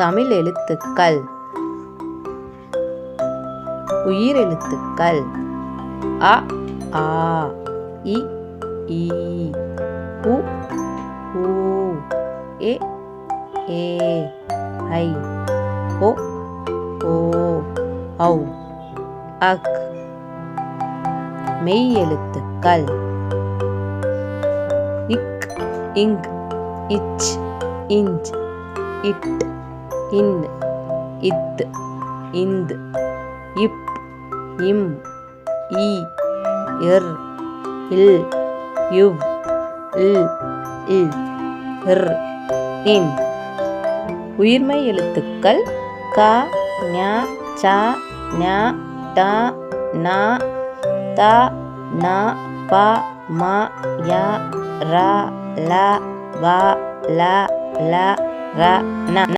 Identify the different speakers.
Speaker 1: தமிழ் எழுத்துக்கள். உயிரெழுத்துக்கள் அ ஆ இ ஈ உ ஊ ஏ ஏ ஐ ஓ ஓ ஔ அக். மெய் எழுத்துக்கள். இக் இங் இச் இஞ்ச் இட். இன் இத் இந்த் இப் இம் இ இர் இல் யுவ் இல் இல் இர் இன். உயிர்மை எழுத்துக்கள் க ஞ ச ஞ ட ந த ந ப ம ய ர ல வ ல ல ர ந.